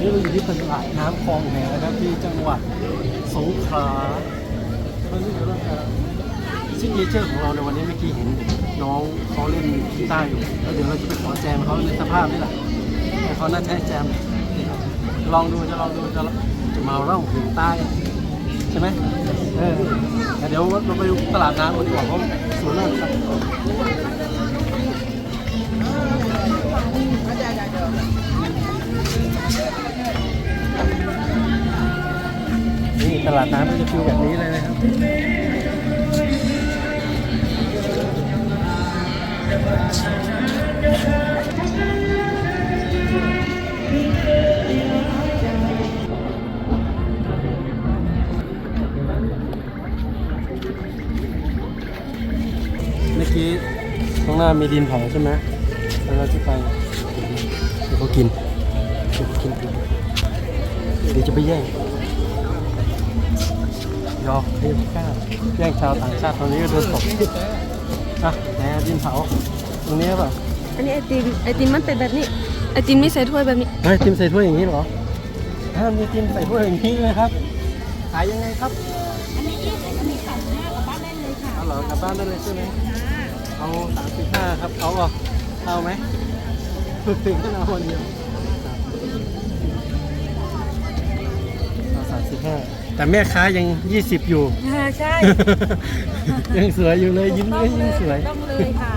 นี้เราอยู่ที่ตลาดน้ำคลองแหนะครับที่จังหวัดสงขลาตอนนี้เดี๋ยวเราจะซิกเนเจอร์ของเราในวันนี้เมื่อกี้เห็นน้องเขาเล่นกีตาร์อยู่แล้วเดี๋ยวเราจะไปขอแจมเขาในสภาพนี่แหละแต่เขาน่าจะให้แจมลองดูจะลองดูจะจะมาเล่าถึงใต้ใช่ไหมเออเดี๋ยวเราไปดูตลาดน้ำกันดีกว่าเพราะสวยมากครับ นี่ตลาดน้ำก็จะฟิวแบบนี้เลยนะครับเมื่อกี้ข้างหน้ามีดินเผาใช่ไหมแล้วเราจะไปเดี๋ยวเขากิน กินเดี๋ยวจะไปแย่งยอกเรียกกล้าแย่งชาวต่างชาติตอนนี้ก็โดนตบอะแหนดินเผาตรงนี้เปล่าอันนี้ไอติมไอติมมันเป็นแบบนี้ไอติมไม่ใส่ถ้วยแบบนี้เฮ้ยติมใส่ถ้วยอย่างนี้เหรอถ้ามีติมใส่ถ้วยอย่างนี้เลยครับขายยังไงครับ อันนี้ยี่สิบอันนี้สามห้ากลับบ้านได้เลยค่ะเอาเหรอกลับบ้านได้เลยใช่ไหมเอาสามสิบห้าครับเอาเหรอเอาไหมถึงแค่เอาคนเดียว เอาสามสิบห้าแต่แม่ค้ายังยี่สิบอยู่ ใช่ยังสวยอยู่เลยยิ้มต้อก็งเลยิ่งยสวย ต้องเลยค่ะ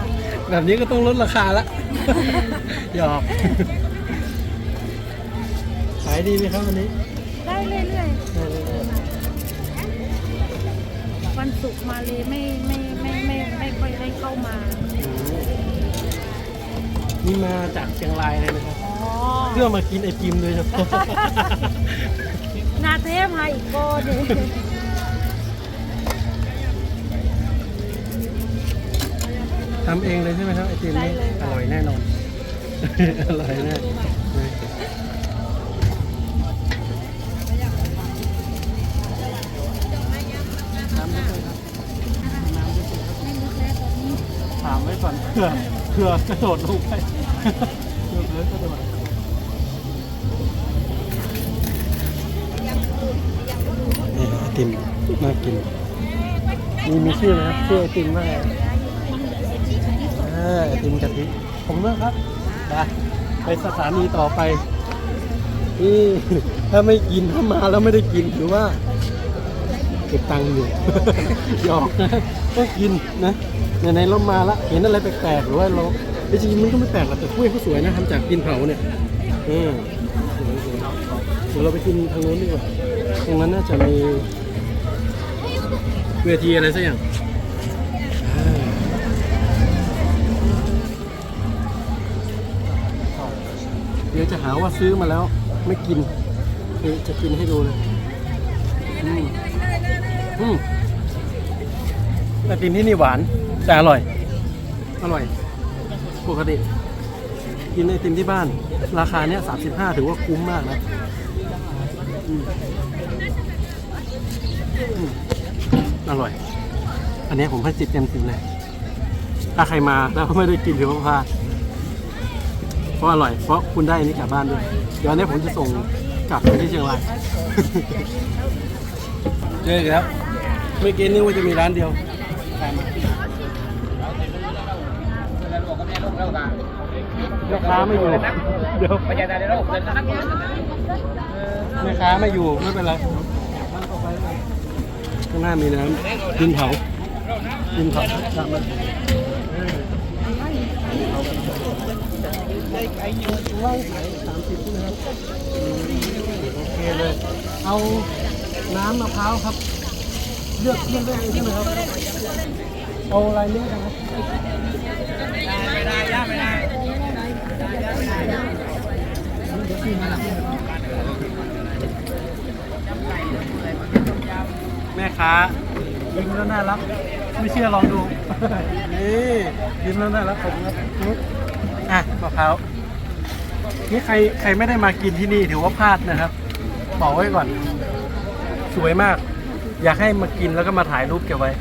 แบบนี้ก็ต้องลดราคาละหยอกขายดีไหมครับวันนี้ ได้เรื่อยได้เลยๆวันศุกร์มาเลยไม่ไม่ไม่ไม่ไม่ค่อยได้เข้ามา นี่มาจากเชียงรายเลยนะครับอ๋อเพื่อมากินไอติมโดยเฉพาะ นาเทพมาอีกก็เดี๋ยวทำเองเลยใช่ไหมครับไอติมนี่อร่อยแน่นอน อร่อยแน่ถามไว้ก่อนเผื่อเผื่อกระโดดลงไปเผื่อกระโดด ติมน่ากิน มีมีชื่อไหมครับชื่อไอติมว่าอะไรอ่าไอติมกะทิผมเลือกครับไปไปสถานีต่อไปนี่ถ้าไม่กินถ้ามาแล้วไม่ได้กินถือว่าเก็บตังค์อยู่หยอกนะต้องกินนะไหนๆเรามาละเห็นอะไรแปลกๆหรือว่าเราจริงๆมันก็ไม่แปลกหรอกแต่กล้วยเขาสวยนะทำจากดินเผาเนี่ยเออเดี๋ยวเราไปกินทางโน้นดีกว่า ตรงนั้นน่าจะมีเวทีอะไรสักอย่างอ่าเดี๋ยวจะหาว่าซื้อมาแล้วไม่กินเดี๋ยวจะกินให้ดูเลยอืมอืมไอติมที่นี่หวานแต่อร่อย อร่อย ปกติ กินไอติมที่บ้าน ราคาเนี้ย35ถือว่าคุ้มมากนะ อืมอืมอร่อย อันนี้ผมให้สิบเต็มสิบเลย ถ้าใครมาแล้วไม่ได้กินถือว่าพลาดเพราะอร่อย เพราะคุณได้อันนี้กลับบ้านด้วย เดี๋ยวอันนี้ผมจะส่งกลับไปที่เชียงราย เจออีกแล้วเมื่อกี้นึกว่าจะมีร้านเดียวตามมาแม่ค้าไม่อยู่ เดี๋ยวแม่ค้าไม่อยู่ ไม่เป็นไร ข้างหน้ามีน้ำดินเผาดินเผาตามมาว่างขายสามสิบใช่ไหมครับอืมโอเคเลย เอาน้ำมะพร้าวครับ เลือกเลือกได้เลยใช่ไหมครับเอาอะไรเลือกนะครับ แม่ค้ายิ้มแล้วน่ารัก ไม่เชื่อลองดู นี่ยิ้มแล้วน่ารักผมครับอะมะพร้าวนี่ใครใครไม่ได้มากินที่นี่ถือว่าพลาดนะครับบอกไว้ก่อน สวยมาก อยากให้มากินแล้วก็มาถ่ายรูปเก็บไว้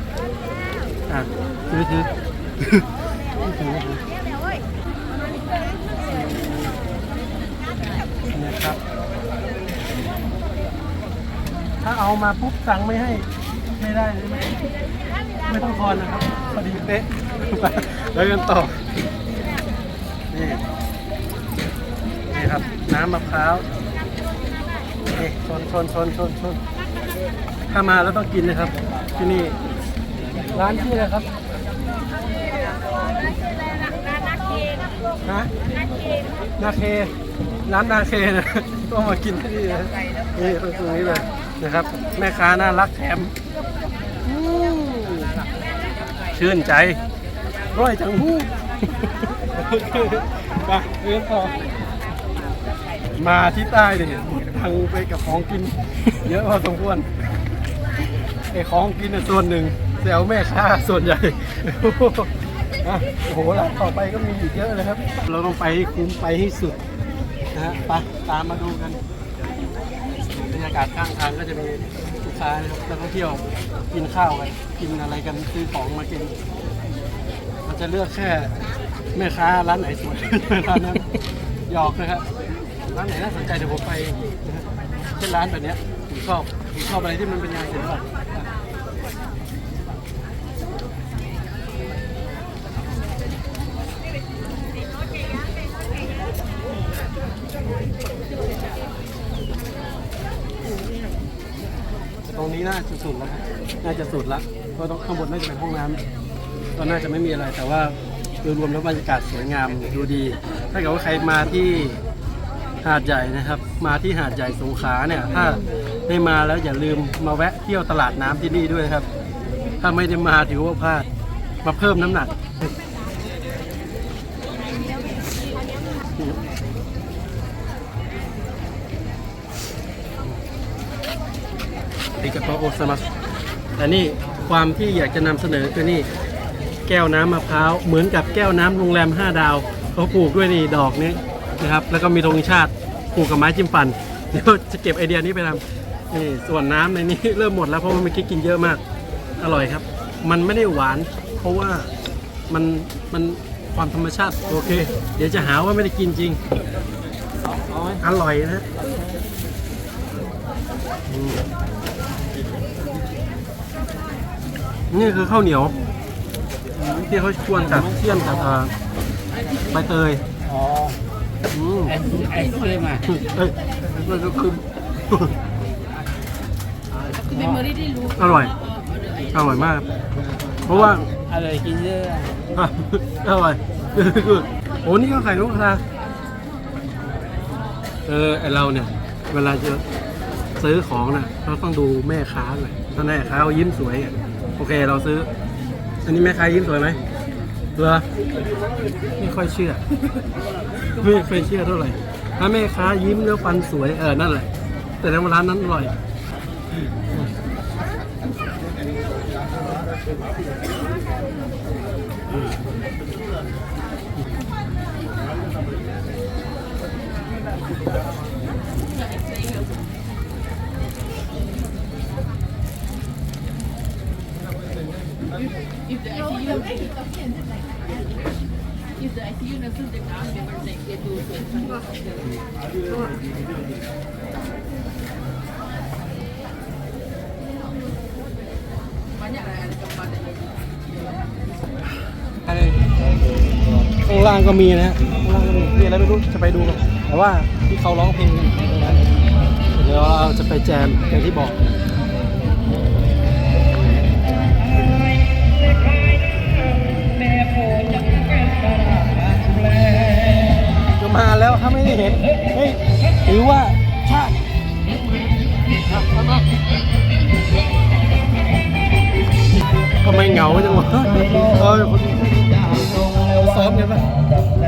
อะถือถือถือถือนะครับ มาปุ๊บสั่งไม่ให้ไม่ได้เลยไม่ไม่ต้องทอนนะครับพอดีเป๊ะแล้วกันต่อนี่นี่ครับ น้ำมะพร้าวนี่ชนชนชนชนชนถ้ามาแล้วต้องกินนะครับ ที่นี่ร้านที่อะไรครับฮะนาเค ร้านนาเคนะ ต้องมากินที่นี่นะนี่ตรงนี้เลยนะครับ แม่ค้าน่ารักแถมชื่นใจร้อยจังหู้ไปเรียนต่อมาที่ใต้ดิทางไปกับของกิน เยอะพอสมควรไอ้ของกินส่วนหนึ่งแซวแม่ค้าส่วนใหญ่โอ้โหร้านต่อไปก็มีอีกเยอะเลยครับ เราต้องไปคุ้มไปให้สุด นะฮะไปตามมาดูกันบรรยากาศข้างทางก็จะมีลูกค้านะครับนักท่องเที่ยวกินข้าวกันกินอะไรกันซื้อของมากินมันจะเลือกแค่แม่ค้าร้านไหนสวย ร้านนั้นหยอกนะครับร้านไหนน่าสนใจเดี๋ยวผมไปนะฮะเช่นร้านแบบเนี้ยผมชอบผมชอบอะไรที่มันเป็นงานศิลปะตรง นี้น่าจะสุดแล้วครับน่าจะสุดละก็ต้องข้างบนน่าจะเป็นห้องน้ำก็น่าจะไม่มีอะไร แต่ว่าโดยรวมแล้วบรรยากาศสวยงามดูดี ถ้าเกิดว่าใครมาที่หาดใหญ่นะครับ มาที่หาดใหญ่สงขลาเนี่ย ถ้าได้มาแล้วอย่าลืมมาแวะเที่ยวตลาดน้ำที่นี่ด้วยครับ ถ้าไม่ได้มาถือว่าพลาดมาเพิ่มน้ำหนัก ริกาโตโอซามัสแต่นี่ความที่อยากจะนำเสนอคือนี่แก้วน้ำมะพร้าวเหมือนกับแก้วน้ำโรงแรม 5 ดาวเขาปลูกด้วยนี่ดอกนี้นะครับแล้วก็มีธงชาติปลูกกับไม้จิ้มฟันเดี๋ยวจะเก็บไอเดียนี้ไปทำนี่ส่วนน้ำในนี้เริ่มหมดแล้วเพราะว่าเมื่อกี้กินเยอะมากอร่อยครับ มันไม่ได้หวาน เพราะว่ามันมันความธรรมชาติโอเค เดี๋ยวจะหาว่าไม่ได้กินจริงอร่อยนะ นี่คือข้าวเหนียวที่เขาชวนกับเทียมกับเอ่อใบเตยอ๋ออืมไอไอศครีมอะเอ้ยมันก็คือเป็นมือที่ได้รู้อร่อย อร่อยมาก เพราะว่าอร่อยกินเยอะอะอะอร่อยคือโอ้นี่ก็ไข่นกกระทาเออไอเราเนี่ย เวลาจะ ซื้อของน่ะเราต้องดูแม่ค้าหน่อยถ้าแม่ค้าเขายิ้มสวยอะโอเคเราซื้อ อันนี้แม่ค้ายิ้มสวยไหมเหรอไม่ค่อยเชื่อ ไม่ค่อยเชื่อเท่าไหร่ถ้าแม่ค้ายิ้มแล้วฟันสวยเออนั่นแหละ แต่ในร้านนั้นอร่อย if the ICU if the ICU nurses they can't they will take they do banyak lah ada tempat yang lagi ข้างล่างก็มีนะฮะข้างล่างก็มีมีอะไรไม่รู้จะไปดูกันแต่ว่าที่เขาร้องเพลงกันเดี๋ยวเราจะไปแจมอย่างที่บอก ถ้าไม่ได้เห็นเฮ้ยถือว่าชาติอะมามาทำไมเหงาจังวะเออคนซ้อมกันปะแร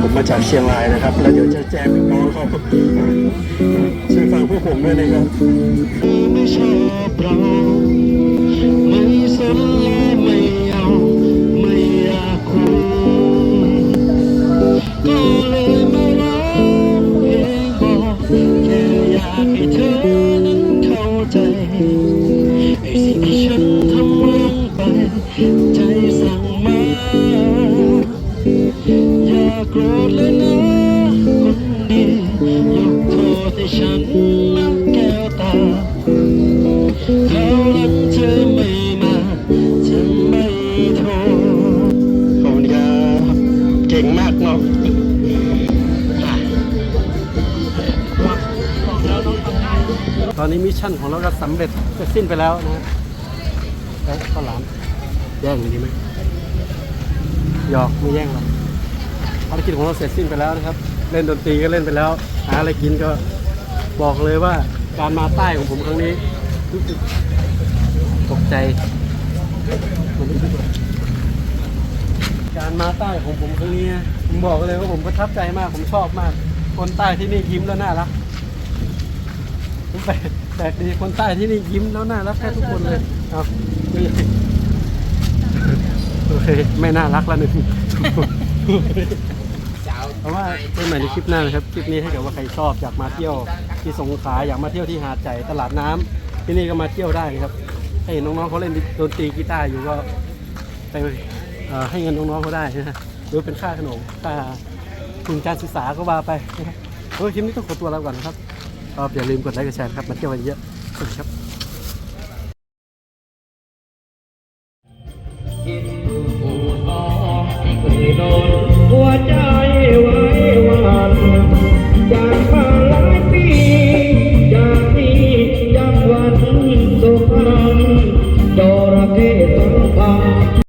ผมมาจากเชียงรายนะครับ แล้วเดี๋ยวจะแจมกับน้องเขาช่วยฟังพวกผมด้วยนะครับไม่ชอบเราไม่สน มิชชั่นของเราก็สำเร็จเสร็จสิ้นไปแล้วนะฮะเอ้ยข้าวหลามแย่งดีไหมหยอกไม่แย่งหรอกภารกิจของเราเสร็จสิ้นไปแล้วนะครับ เล่นดนตรีก็เล่นไปแล้วหาอะไรกินก็บอกเลยว่าการมาใต้ของผมครั้งนี้รู้สึกตกใจ การมาใต้ของผมครั้งนี้ผมบอกเลยว่าผมประทับใจมากผมชอบมาก คนใต้ที่นี่ยิ้มแล้วน่ารักผมแปลกแปลกดีคนใต้ที่นี่ยิ้มแล้วน่ารักแค่ทุกคนเลยเอาไม่โอเคไม่น่ารักแล้วหนึ่งเพราะว่าเจอกันใหม่ในคลิปหน้านะครับ คลิปนี้ถ้าเกิดว่าใครชอบอยากมาเที่ยวที่สงขลาอยากมาเที่ยวที่หาดใหญ่ตลาดน้ำที่นี่ก็มาเที่ยวได้นะครับให้น้องๆเขาเล่นดนตรีกีตาร์อยู่ก็ไปเอ่อให้เงินน้องๆเขาได้นะฮะหรือเป็นค่าขนมค่าทุนการศึกษาก็ว่าไปนะครับโอ้ยคลิปนี้ต้องขอตัวลาก่อนนะครับ ก็อย่าลืมกดไลค์กดแชร์ครับมาเที่ยวกันเยอะสวัสดีครับหัวใจ